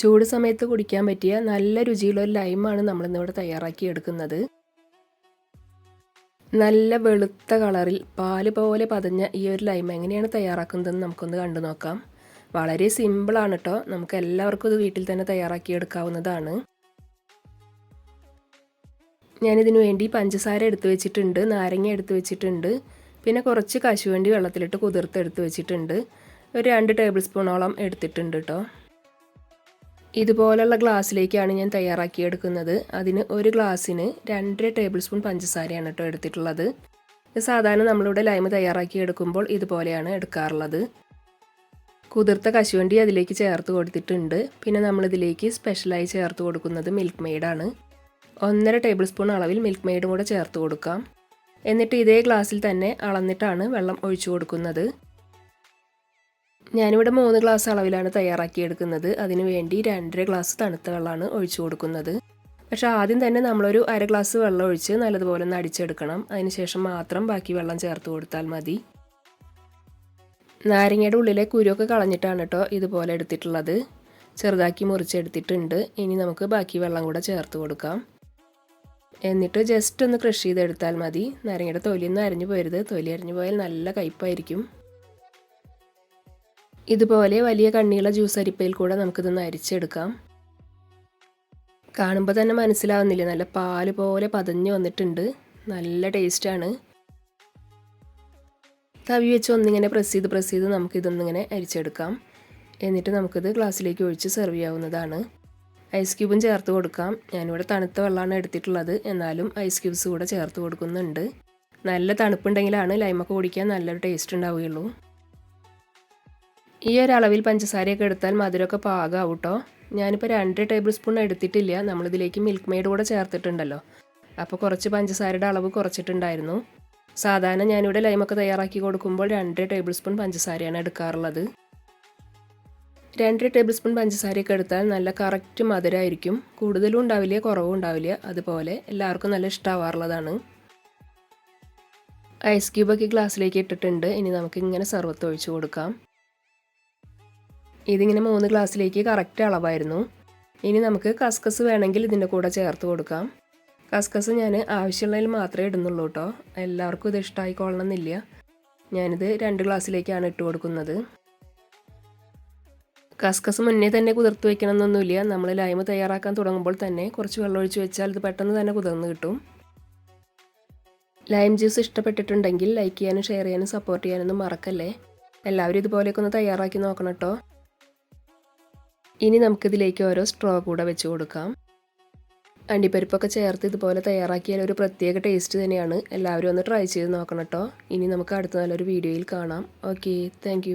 ചൂട് സമയത്ത് കുടിക്കാൻ പറ്റിയ നല്ല രുചിയുള്ള ഒരു ലൈമാണ് നമ്മളിന്നിവിടെ തയ്യാറാക്കി എടുക്കുന്നത്. നല്ല വെളുത്ത കളറിൽ പാൽ പോലെ പതഞ്ഞ ഈ ഒരു ലൈം എങ്ങനെയാണ് തയ്യാറാക്കുന്നതെന്ന് നമുക്കൊന്ന് കണ്ടു നോക്കാം. വളരെ സിമ്പിളാണ് കേട്ടോ നമുക്ക് എല്ലാവർക്കും ഇത് വീട്ടിൽ തന്നെ തയ്യാറാക്കി എടുക്കാവുന്നതാണ്. ഞാനിതിനു വേണ്ടി പഞ്ചസാര എടുത്തു വെച്ചിട്ടുണ്ട് നാരങ്ങ എടുത്തു വെച്ചിട്ടുണ്ട് പിന്നെ കുറച്ച് കശുവണ്ടി വെള്ളത്തിലിട്ട് കുതിർത്ത് എടുത്തു വെച്ചിട്ടുണ്ട്. ഒരു രണ്ട് ടേബിൾ സ്പൂണോളം എടുത്തിട്ടുണ്ട് കേട്ടോ ഇതുപോലുള്ള ഗ്ലാസ്സിലേക്കാണ് ഞാൻ തയ്യാറാക്കിയെടുക്കുന്നത്. അതിന് ഒരു ഗ്ലാസ്സിന് രണ്ടര ടേബിൾ സ്പൂൺ പഞ്ചസാരയാണ് കേട്ടോ എടുത്തിട്ടുള്ളത്. സാധാരണ നമ്മളിവിടെ ലൈമ് തയ്യാറാക്കി എടുക്കുമ്പോൾ ഇതുപോലെയാണ് എടുക്കാറുള്ളത്. കുതിർത്ത കശുവണ്ടി അതിലേക്ക് ചേർത്ത് കൊടുത്തിട്ടുണ്ട്. പിന്നെ നമ്മളിതിലേക്ക് സ്പെഷ്യലായി ചേർത്ത് കൊടുക്കുന്നത് മിൽക്ക് മെയ്ഡാണ് ഒന്നര ടേബിൾ സ്പൂൺ അളവിൽ മിൽക്ക് മെയ്ഡും കൂടെ ചേർത്ത് കൊടുക്കാം. എന്നിട്ട് ഇതേ ഗ്ലാസ്സിൽ തന്നെ അളന്നിട്ടാണ് വെള്ളം ഒഴിച്ചു കൊടുക്കുന്നത്. ഞാനിവിടെ മൂന്ന് ഗ്ലാസ് അളവിലാണ് തയ്യാറാക്കിയെടുക്കുന്നത്. അതിനു വേണ്ടി രണ്ടര ഗ്ലാസ് തണുത്ത വെള്ളമാണ് ഒഴിച്ചു കൊടുക്കുന്നത്. പക്ഷേ ആദ്യം തന്നെ നമ്മളൊരു അര ഗ്ലാസ് വെള്ളം ഒഴിച്ച് നല്ലതുപോലെ ഒന്ന് അടിച്ചെടുക്കണം. അതിനുശേഷം മാത്രം ബാക്കി വെള്ളം ചേർത്ത് കൊടുത്താൽ മതി. നാരങ്ങയുടെ ഉള്ളിലെ കുരുവൊക്കെ കളഞ്ഞിട്ടാണ് കേട്ടോ ഇതുപോലെ എടുത്തിട്ടുള്ളത്. ചെറുതാക്കി മുറിച്ചെടുത്തിട്ടുണ്ട്. ഇനി നമുക്ക് ബാക്കി വെള്ളം കൂടെ ചേർത്ത് കൊടുക്കാം. എന്നിട്ട് ജസ്റ്റ് ഒന്ന് ക്രഷ് ചെയ്തെടുത്താൽ മതി. നാരങ്ങയുടെ തൊലിയൊന്നും അരിഞ്ഞു പോരുത് തൊലി അരിഞ്ഞു പോയാൽ നല്ല കയ്പായിരിക്കും. ഇതുപോലെ വലിയ കണ്ണിയുള്ള ജ്യൂസ് അരിപ്പയിൽ കൂടെ നമുക്കിതൊന്ന് അരിച്ചെടുക്കാം. കാണുമ്പോൾ തന്നെ മനസ്സിലാവുന്നില്ല? നല്ല പാൽ പോലെ പതഞ്ഞു വന്നിട്ടുണ്ട്. നല്ല ടേസ്റ്റാണ്. തവി വെച്ച് ഒന്നിങ്ങനെ പ്രസ് ചെയ്ത് പ്രസ് ചെയ്ത് നമുക്കിതൊന്നിങ്ങനെ അരിച്ചെടുക്കാം. എന്നിട്ട് നമുക്കിത് ഗ്ലാസ്സിലേക്ക് ഒഴിച്ച് സെർവ് ചെയ്യാവുന്നതാണ്. ഐസ് ക്യൂബും ചേർത്ത് കൊടുക്കാം. ഞാനിവിടെ തണുത്ത വെള്ളമാണ് എടുത്തിട്ടുള്ളത്. എന്നാലും ഐസ് ക്യൂബ്സ് കൂടെ ചേർത്ത് കൊടുക്കുന്നുണ്ട്. നല്ല തണുപ്പുണ്ടെങ്കിലാണ് ലൈമൊക്കെ കുടിക്കാൻ നല്ലൊരു ടേസ്റ്റ് ഉണ്ടാവുകയുള്ളൂ. ഈ അളവിൽ പഞ്ചസാരയൊക്കെ എടുത്താൽ മധുരമൊക്കെ പാകാവും കേട്ടോ ഞാനിപ്പോൾ രണ്ട് ടേബിൾ സ്പൂൺ എടുത്തിട്ടില്ല. നമ്മളിതിലേക്ക് മിൽക്ക് മെയ്ഡ് കൂടെ ചേർത്തിട്ടുണ്ടല്ലോ. അപ്പോൾ കുറച്ച് പഞ്ചസാരയുടെ അളവ് കുറച്ചിട്ടുണ്ടായിരുന്നു. സാധാരണ ഞാനിവിടെ ലൈമൊക്കെ തയ്യാറാക്കി കൊടുക്കുമ്പോൾ രണ്ട് ടേബിൾ സ്പൂൺ പഞ്ചസാരയാണ് എടുക്കാറുള്ളത്. രണ്ട് ടേബിൾ സ്പൂൺ പഞ്ചസാരയൊക്കെ എടുത്താൽ നല്ല കറക്റ്റ് മധുരമായിരിക്കും കൂടുതലും ഉണ്ടാവില്ല കുറവും ഉണ്ടാവില്ല. അതുപോലെ എല്ലാവർക്കും നല്ല ഇഷ്ടമാവാറുള്ളതാണ് ഐസ് ക്യൂബൊക്കെ ഗ്ലാസ്സിലേക്ക് ഇട്ടിട്ടുണ്ട്. ഇനി നമുക്ക് ഇങ്ങനെ സർവത്ത് ഒഴിച്ചു കൊടുക്കാം. ഇതിങ്ങനെ മൂന്ന് ഗ്ലാസ്സിലേക്ക് കറക്റ്റ് അളവായിരുന്നു. ഇനി നമുക്ക് കസ്കസ് വേണമെങ്കിൽ ഇതിന്റെ കൂടെ ചേർത്ത് കൊടുക്കാം. കസ്കസ് ഞാൻ ആവശ്യമുള്ളതിൽ മാത്രമേ ഇടുന്നുള്ളൂ കേട്ടോ. എല്ലാവർക്കും ഇത് ഇഷ്ടമായിക്കൊള്ളണമെന്നില്ല ഞാനിത് രണ്ട് ഗ്ലാസ്സിലേക്കാണ് ഇട്ട് കൊടുക്കുന്നത്. കസ്കസ് മുന്നേ തന്നെ കുതിർത്ത് വെക്കണമെന്നൊന്നുമില്ല. നമ്മൾ ലൈമ് തയ്യാറാക്കാൻ തുടങ്ങുമ്പോൾ തന്നെ കുറച്ച് വെള്ളം ഒഴിച്ച് വെച്ചാൽ ഇത് പെട്ടെന്ന് തന്നെ കുതിർന്ന് കിട്ടും. ലൈം ജ്യൂസ് ഇഷ്ടപ്പെട്ടിട്ടുണ്ടെങ്കിൽ ലൈക്ക് ചെയ്യാനും ഷെയർ ചെയ്യാനും സപ്പോർട്ട് ചെയ്യാനൊന്നും മറക്കല്ലേ? എല്ലാവരും ഇതുപോലെയൊക്കെ ഒന്ന് തയ്യാറാക്കി നോക്കണം കേട്ടോ. ഇനി നമുക്കിതിലേക്ക് ഓരോ സ്ട്രോ കൂടെ വെച്ച് കൊടുക്കാം. അണ്ടിപ്പരിപ്പൊക്കെ ചേർത്ത് ഇതുപോലെ തയ്യാറാക്കിയാൽ ഒരു പ്രത്യേക ടേസ്റ്റ് തന്നെയാണ്. എല്ലാവരും ഒന്ന് ട്രൈ ചെയ്ത് നോക്കണം കേട്ടോ. ഇനി നമുക്ക് അടുത്ത നല്ലൊരു വീഡിയോയിൽ കാണാം. Okay thank